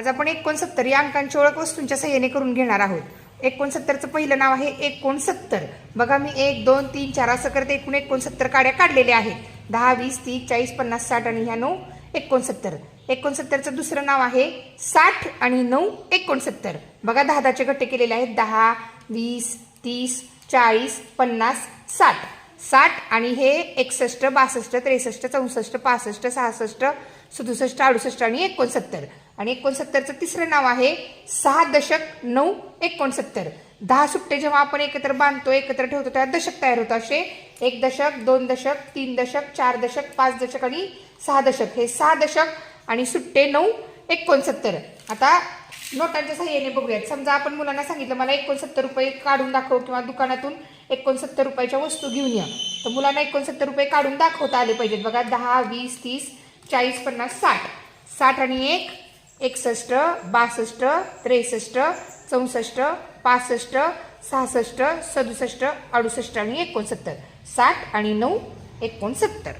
आज आपण एकोणसत्तर या अंकांची ओळख वस्तूंच्या सहाय्याने करून घेणार आहोत. एकोणसत्तरचं पहिलं नाव आहे एकोणसत्तर बघा मी एक दोन तीन चार असं करते एकूण एकोणसत्तर काड्या काढलेल्या आहेत. दहा वीस तीस चाळीस पन्नास साठ आणि ह्या नऊ एकोणसत्तर एकोणसत्तरचं दुसरं नाव आहे साठ आणि नऊ एकोणसत्तर बघा दहा दहाचे गट्टे केलेले आहेत. दहा वीस तीस चाळीस पन्नास साठ. साठ आणि हे एकसष्ट बासष्ट त्रेसष्ट चौसष्ट पासष्ट सहासष्ट सदुसष्ट अडुसष्ट आणि एकोणसत्तर. आणि एकोणसत्तरचं तिसरं नाव आहे सहा दशक नऊ एकोणसत्तर. दहा सुट्टे जेव्हा आपण एकत्र बांधतो एकत्र ठेवतो तेव्हा दशक तयार होतं. असे एक दशक दोन दशक तीन दशक चार दशक पाच दशक आणि सहा दशक. हे सहा दशक आणि सुट्टे नऊ एकोणसत्तर. आता नोटांच्या सहाय्याने बघूयात. समजा आपण मुलांना सांगितलं मला एकोणसत्तर रुपये काढून दाखव किंवा दुकानातून एकोणसत्तर रुपयाच्या वस्तू घेऊन या. तर मुलांना एकोणसत्तर रुपये काढून दाखवता आले पाहिजेत. बघा दहा वीस तीस चाळीस पन्नास साठ. साठ आणि एक एकसष्ट बासष्ट त्रेसष्ट चौसष्ट पासष्ट सहासष्ट सदुसष्ट अडुसष्ट आणि एकोणसत्तर. साठ आणि नऊ एकोणसत्तर.